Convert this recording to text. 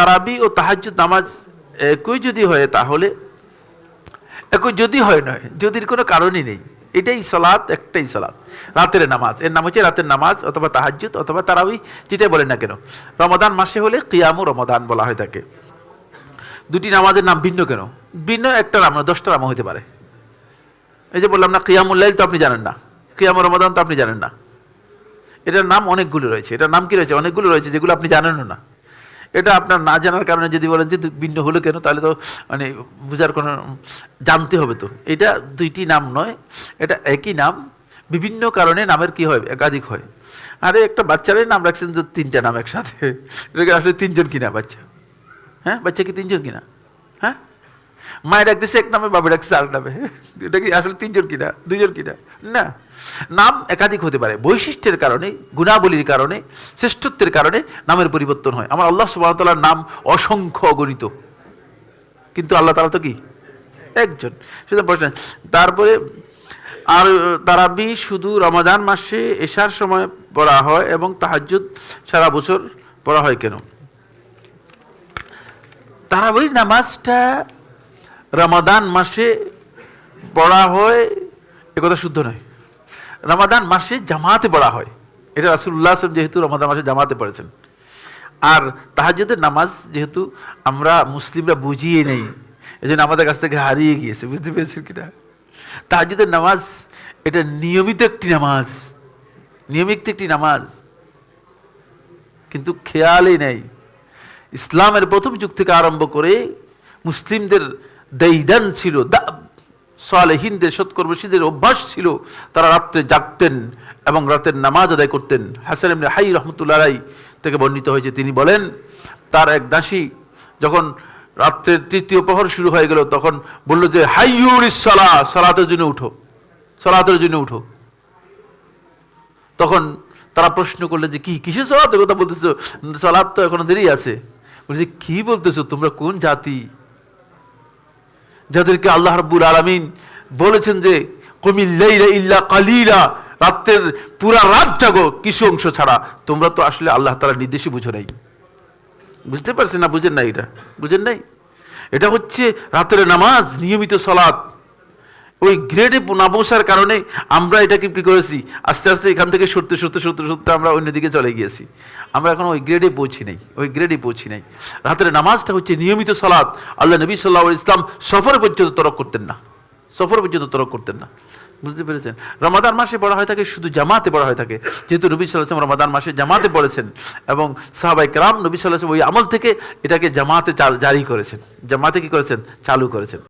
তারাবি ও তাহাজ্জুদ নামাজ একই যদি হয় তাহলে? একই যদি হয় নয়, যদির কোনো কারণই নেই। এটাই সালাত, একটাই সালাত। রাতের নামাজ, এর নাম হচ্ছে রাতের নামাজ অথবা তাহাজ্জুদ অথবা তারাবি, যেটাই বলেন না কেন। রমাদান মাসে হলে কিয়ামু রমাদান বলা হয় থাকে। দুটি নামাজের নাম ভিন্ন কেন? ভিন্ন একটা না দশটা নাম হতে পারে। এই যে বললাম না কিয়ামুল্লাইল তো আপনি জানেন না। কিয়ামুর রমাদান তো আপনি জানেন না। এটার নাম অনেকগুলো রয়েছে। এটার নাম কি রয়েছে? অনেকগুলো রয়েছে যেগুলো আপনি জানেনও না। এটা আপনার না জানার কারণে যদি বলেন যে ভিন্ন হলো কেন, তাহলে তো মানে বুঝার কোনো জানতে হবে তো। এটা দুইটি নাম নয়, এটা একই নাম, বিভিন্ন কারণে নামের কি হয়? একাধিক হয়। আরে একটা বাচ্চারই নাম রাখছেন যে তিনটা নাম একসাথে। এটাকে আসলে তিনজন কিনা বাচ্চা? হ্যাঁ বাচ্চা কি তিনজন কিনা? হ্যাঁ? মায়ের ডাকতেছে এক নামে বাবা ডাকতেছে আর নামে। এটা কি আসলে তিনজন কিনা? দুজন কিনা? না। নাম একাধিক হতে পারে। বৈশিষ্ট্যের কারণে, গুণাবলীর কারণে, শ্রেষ্ঠত্বের কারণে নামের পরিবর্তন হয়। আমার আল্লাহ সুবাহতাল্লাহর নাম অসংখ্য অগণিত। কিন্তু আল্লাহ তালা তো কি? একজন। সেটা প্রশ্ন, তারপরে আর তারাবি শুধু রমাদান মাসে এশার সময় পড়া হয় এবং তাহাজ্জুদ সারা বছর পড়া হয় কেন? তারাবি নামাজটা রমাদান মাসে পড়া হয় একথা শুদ্ধ নয়। রমাদান মাসে জামাতে পড়া হয়। এটা রাসুল্লাহ আসলাম যেহেতু রমাদান মাসে জামাতে পড়েছেন। আর তাহাজ্জুদের নামাজ যেহেতু আমরা মুসলিমরা বুঝিয়ে নেই এই জন্য আমাদের কাছ থেকে হারিয়ে গিয়েছে, বুঝতে পেরেছেন কিনা? তাহাজ্জুদের নামাজ, এটা নিয়মিত একটি নামাজ, নিয়মিত একটি নামাজ। কিন্তু খেয়ালই নেই। ইসলামের প্রথম যুগ থেকে আরম্ভ করে মুসলিমদের দেইদান ছিল সালেহিনদের সৎকর্মশীদের অভ্যাস ছিল, তারা রাত্রে জাগতেন এবং রাতের নামাজ আদায় করতেন। হাসান এমনি হাই রহমতুল্লাহ থেকে বর্ণিত হয়েছে, তিনি বলেন, তার এক দাসী যখন রাত্রের তৃতীয় প্রহর শুরু হয়ে গেল, তখন বলল যে হাইয়ুর সালা সালাতের জন্য উঠো, সালাতের জন্য উঠো। তখন তারা প্রশ্ন করলে যে, কি, কিসের সালাতের কথা বলতেছো? সালাদ তো এখনও দেরি আছে। বলছে, কি বলতেছো? তোমরা কোন জাতি? যাদেরকে আল্লাহ রাব্বুল আলামিন বলেছেন যে কমিল্লাইলা ইল্লা কালিলা রাত্রের পুরা রাত জাগো কিছু অংশ ছাড়া। তোমরা তো আসলে আল্লাহ তাআলার নির্দেশে বুঝো নাই। বুঝতে পারছি না? বুঝেন না এটা? বুঝেন নাই? এটা হচ্ছে রাতের নামাজ, নিয়মিত সলাৎ ওই গ্রেডে না বসার কারণে আমরা এটাকে কী করেছি? আস্তে আস্তে এখান থেকে সরতে সরতে সরতে সরতে আমরা অন্যদিকে চলে গিয়েছি। আমরা এখন ওই গ্রেডে পৌঁছি নাই, ওই গ্রেডে পৌঁছি নাই। রাতের নামাজটা হচ্ছে নিয়মিত সলাৎ আল্লাহ নবী সাল্লাহ ইসলাম সফর পর্যন্ত তরক করতেন না। সফর পর্যন্ত তরক করতেন না। বুঝতে পেরেছেন? রমাদান মাসে পড়া হয়ে থাকে, শুধু জামাতে পড়া হয়ে থাকে। যেহেতু নবী সাল্লাম রমাদান মাসে জামাতে পড়েছেন এবং সাহাবাই কালাম নবী সাল্লাম ওই আমল থেকে এটাকে জামাতে জারি করেছেন। জামাতে কি করেছেন? চালু করেছেন।